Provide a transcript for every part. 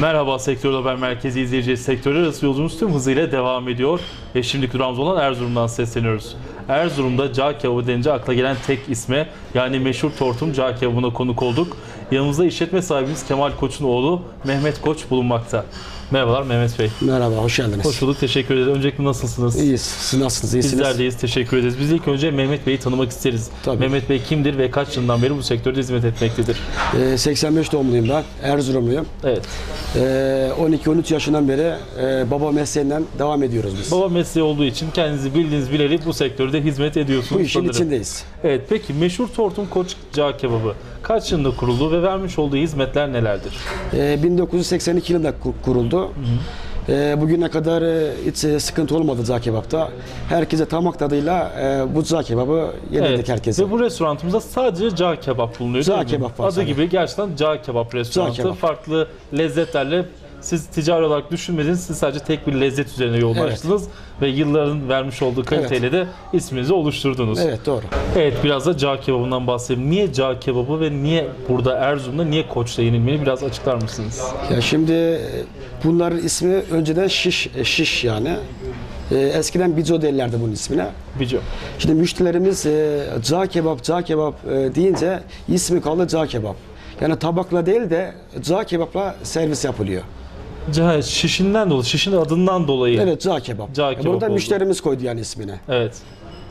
Merhaba Sektör Haber Merkezi izleyicileri. Sektör arası yolculuğumuz tüm hızıyla devam ediyor. Ve şimdi durağımız olan Erzurum'dan sesleniyoruz. Erzurum'da cağ kebabı denince akla gelen tek isme yani meşhur tortum cağ kebabına konuk olduk. Yanımızda işletme sahibimiz Kemal Koç'un oğlu Mehmet Koç bulunmakta. Merhabalar Mehmet Bey. Merhaba, hoş geldiniz. Hoş bulduk, teşekkür ederiz. Öncelikle nasılsınız? İyiyiz. Siz nasılsınız? İyisiniz? Bizler deyiz, teşekkür ederiz. Biz ilk önce Mehmet Bey'i tanımak isteriz. Tabii. Mehmet Bey kimdir ve kaç yıldan beri bu sektörde hizmet etmektedir? Ee, 85 doğumluyum ben. Erzurumluyum. Evet. Ee, 12-13 yaşından beri e, baba mesleğinden devam ediyoruz biz. Baba mesleği olduğu için kendinizi bildiğiniz bileli bu sektörde hizmet ediyorsunuz Bu işin sanırım. içindeyiz. Evet peki meşhur Tortum Koç Cağ Kebabı kaç yılında kuruldu ve vermiş olduğu hizmetler nelerdir? Ee, 1982 yılında kur- kuruldu. Ee, bugüne kadar e, hiç e, sıkıntı olmadı cağ kebapta. Herkese tamak tadıyla e, bu cağ kebabı yedirdik herkese. Ve bu restoranımızda sadece cağ kebap bulunuyor Cağ değil mi? kebap var Adı sadece. gibi gerçekten cağ kebap restoranı. kebap. Farklı lezzetlerle siz ticari olarak düşünmediniz. Siz sadece tek bir lezzet üzerine yoğunlaştınız. Ve yılların vermiş olduğu kaliteyle de isminizi oluşturdunuz. Evet doğru. Evet biraz da cağ kebabından bahsedelim. Niye cağ kebabı ve niye burada Erzurum'da niye Koç'ta yenilmeli biraz açıklar mısınız? Ya şimdi e, bunların ismi önceden şiş e, şiş yani. E, eskiden bico derlerdi bunun ismine. Bico. Şimdi müşterilerimiz e, cağ kebap, cağ kebap e, deyince ismi kaldı cağ kebap. Yani tabakla değil de cağ kebapla servis yapılıyor. Cağ şişinden dolayı, şişin adından dolayı. Evet cağ kebap. Cağ E, kebap Burada oldu. müşterimiz koydu yani ismini. Evet.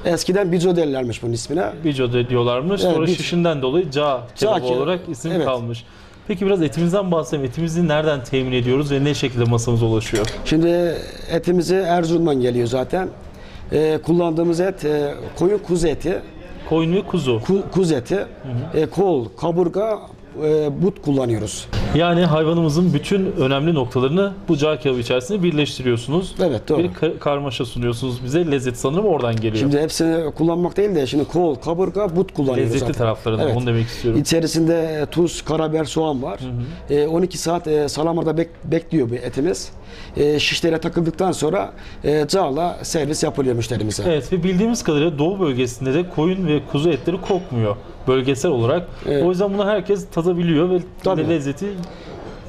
Eskiden bico derlermiş bunun ismine. Bico de diyorlarmış. Evet, Sonra bico. şişinden dolayı cağ kebabı kebap. olarak isim Evet. kalmış. Peki biraz etimizden bahsedelim. Etimizi nereden temin ediyoruz ve ne şekilde masamıza ulaşıyor? Şimdi etimizi Erzurum'dan geliyor zaten. E, kullandığımız et e, koyun kuzu eti, Koyun ve kuzu. ku, kuzu eti, e, kol, kaburga, e, but kullanıyoruz. Yani hayvanımızın bütün önemli noktalarını bu cağ kebabı içerisinde birleştiriyorsunuz. Evet doğru. Bir ka- karmaşa sunuyorsunuz bize. Lezzet sanırım oradan geliyor. Şimdi hepsini kullanmak değil de şimdi kol, kaburga, but kullanıyoruz Lezzetli zaten. taraflarını Evet. onu demek istiyorum. İçerisinde e, tuz, karabiber, soğan var. E, 12 saat e, salamada bek- bekliyor bu etimiz. E, şişlere takıldıktan sonra e, cağla servis yapılıyor müşterimize. Evet ve bildiğimiz kadarıyla Doğu bölgesinde de koyun ve kuzu etleri kokmuyor bölgesel olarak. Evet. O yüzden bunu herkes tadabiliyor ve Tabii. lezzeti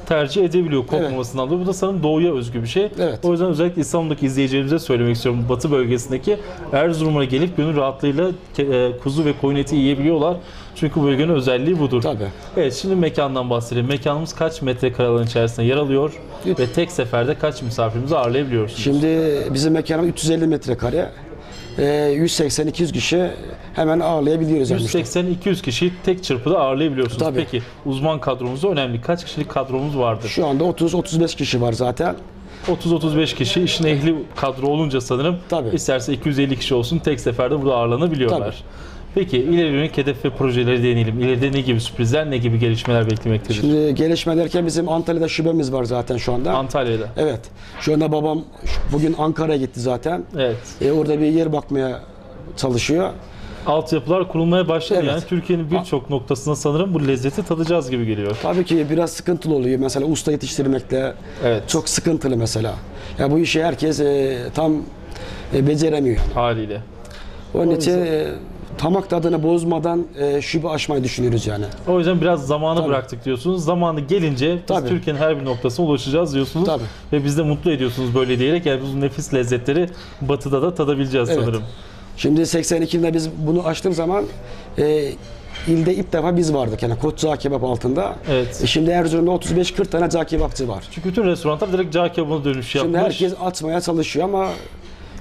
tercih edebiliyor kokmamasından dolayı. Bu da sanırım doğuya özgü bir şey. Evet. O yüzden özellikle İstanbul'daki izleyicilerimize söylemek istiyorum. Batı bölgesindeki Erzurum'a gelip gönül rahatlığıyla e, kuzu ve koyun eti yiyebiliyorlar. Çünkü bu bölgenin özelliği budur. Tabii. Evet şimdi mekandan bahsedelim. Mekanımız kaç metrekare alan içerisinde yer alıyor ve tek seferde kaç misafirimizi ağırlayabiliyorsunuz? Şimdi bizim mekanımız 350 metrekare. E, 180-200 kişi hemen ağırlayabiliyoruz. yani işte. 180-200 kişiyi tek çırpıda ağırlayabiliyorsunuz. Tabii. Peki uzman kadromuz da önemli. Kaç kişilik kadromuz vardır? Şu anda 30-35 kişi var zaten. 30-35 kişi işin ehli kadro olunca sanırım Tabii. isterse 250 kişi olsun tek seferde burada ağırlanabiliyorlar. Tabii. Peki ileri yönelik hedef ve projeleri deneyelim. İleride ne gibi sürprizler, ne gibi gelişmeler beklemektedir? Şimdi gelişme derken bizim Antalya'da şubemiz var zaten şu anda. Antalya'da. Evet. Şu anda babam bugün Ankara'ya gitti zaten. Evet. E, orada bir yer bakmaya çalışıyor. Altyapılar kurulmaya başladı. Evet. Yani Türkiye'nin birçok noktasında sanırım bu lezzeti tadacağız gibi geliyor. Tabii ki biraz sıkıntılı oluyor. Mesela usta yetiştirmekle Evet. çok sıkıntılı mesela. Ya bu işi herkes e, tam e, beceremiyor. Haliyle. Onun için e, tamak tadını bozmadan e, şube açmayı düşünüyoruz yani. O yüzden biraz zamanı Tabii. bıraktık diyorsunuz. Zamanı gelince biz Tabii. Türkiye'nin her bir noktasına ulaşacağız diyorsunuz. Tabii. Ve biz de mutlu ediyorsunuz böyle diyerek. Yani bu nefis lezzetleri batıda da tadabileceğiz Evet. sanırım. Şimdi 82'de biz bunu açtığım zaman e, ilde ilk defa biz vardık yani Koç Cağ Kebap altında. Evet. E, şimdi Erzurum'da 35-40 tane cağ kebapçı var. Çünkü bütün restoranlar direkt cağ kebabına dönüş Şimdi yapmış. herkes açmaya çalışıyor ama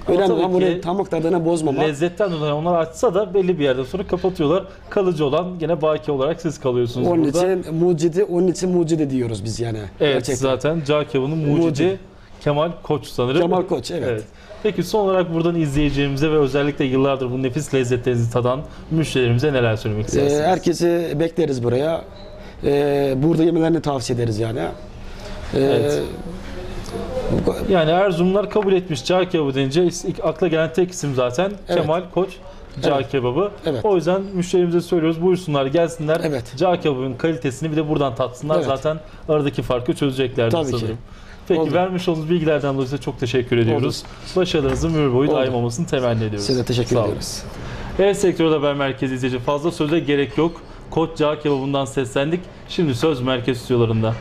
önemli olan bunu ki tamak tadını bozmamak. Lezzetten dolayı onlar açsa da belli bir yerden sonra kapatıyorlar. Kalıcı olan gene baki olarak siz kalıyorsunuz Onun burada. için mucidi, onun için mucidi diyoruz biz yani. evet Gerçekten. zaten cağ kebabının mucidi Mucidi. Kemal Koç sanırım. Kemal Koç, evet. Peki son olarak buradan izleyeceğimize ve özellikle yıllardır bu nefis lezzetlerinizi tadan müşterilerimize neler söylemek Ee, istersiniz? herkesi bekleriz buraya. Ee, burada yemelerini tavsiye ederiz yani. Ee, Evet. Yani Erzurumlar kabul etmiş cağ kebabı denince ilk akla gelen tek isim zaten Evet. Kemal Koç cağ Evet. kebabı. Evet. O yüzden müşterimize söylüyoruz buyursunlar gelsinler. Evet. Cağ kebabının kalitesini bir de buradan tatsınlar. Evet. Zaten aradaki farkı çözeceklerdir Tabii ki. sanırım. Peki Oldu. vermiş olduğunuz bilgilerden dolayı size çok teşekkür ediyoruz. Başarılarınızın ömür boyu Oldu. daim olmasını temenni ediyoruz. Size teşekkür Sağ ediyoruz. Evet Sektör Haber Merkezi izleyici fazla söze gerek yok. Koç Cağ Kebabı'ndan seslendik. Şimdi söz merkez stüdyolarında.